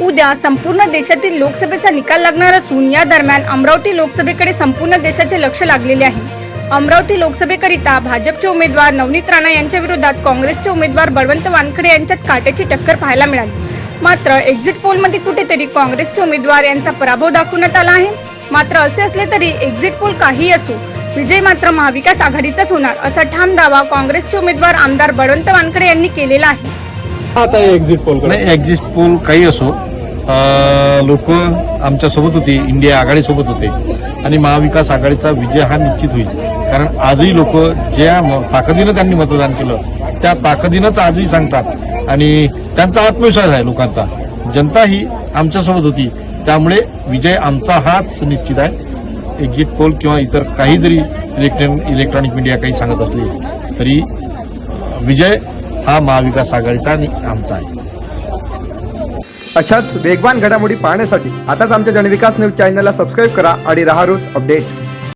उद्या संपूर्ण देशातील लोकसभेचा निकाल लागणार असून या दरम्यान अमरावती लोकसभेकडे संपूर्ण देशाचे लक्ष लागलेले आहे. अमरावती लोकसभेकरिता भाजपचे उमेदवार नवनीत राणा यांच्या विरोधात काँग्रेसचे उमेदवार बळवंत वानखडे यांच्यात काट्याची टक्कर पाहायला मिळाली. मात्र एक्झिट पोलमध्ये कुठेतरी काँग्रेसचे उमेदवार यांचा पराभव दाखवण्यात आला आहे. मात्र असे असले तरी एक्झिट पोल काही असो विजय मात्र महाविकास आघाडीचाच होणार असा ठाम दावा काँग्रेसचे उमेदवार आमदार बळवंत वानखडे यांनी केलेला आहे. आता एक्झिट पोल नाही एक्झिट पोल काही असो. लोक आमच्यासोबत होते इंडिया आघाडीसोबत होते. आणि महाविकास आघाडीचा विजय हा निश्चित होईल. कारण आजही लोक ज्या म- ताकदीनं त्यांनी मतदान केलं त्या ताकदीनंच आजही सांगतात. आणि त्यांचा आत्मविश्वास आहे लोकांचा. जनता ही आमच्यासोबत होती. त्यामुळे विजय आमचा हाच निश्चित आहे. एक्झिट पोल किंवा इतर काही जरी इलेक्ट्रॉनिक इलेक्ट्रॉनिक मीडिया काही सांगत असली तरी विजय हा महाविकास आघाडीचा आणि आमचा आहे. अशाच वेगवान घडामोडी पाहण्यासाठी आताच आमच्या जनविकास न्यूज चॅनलला सबस्क्राईब करा आणि रहा रोज अपडेट.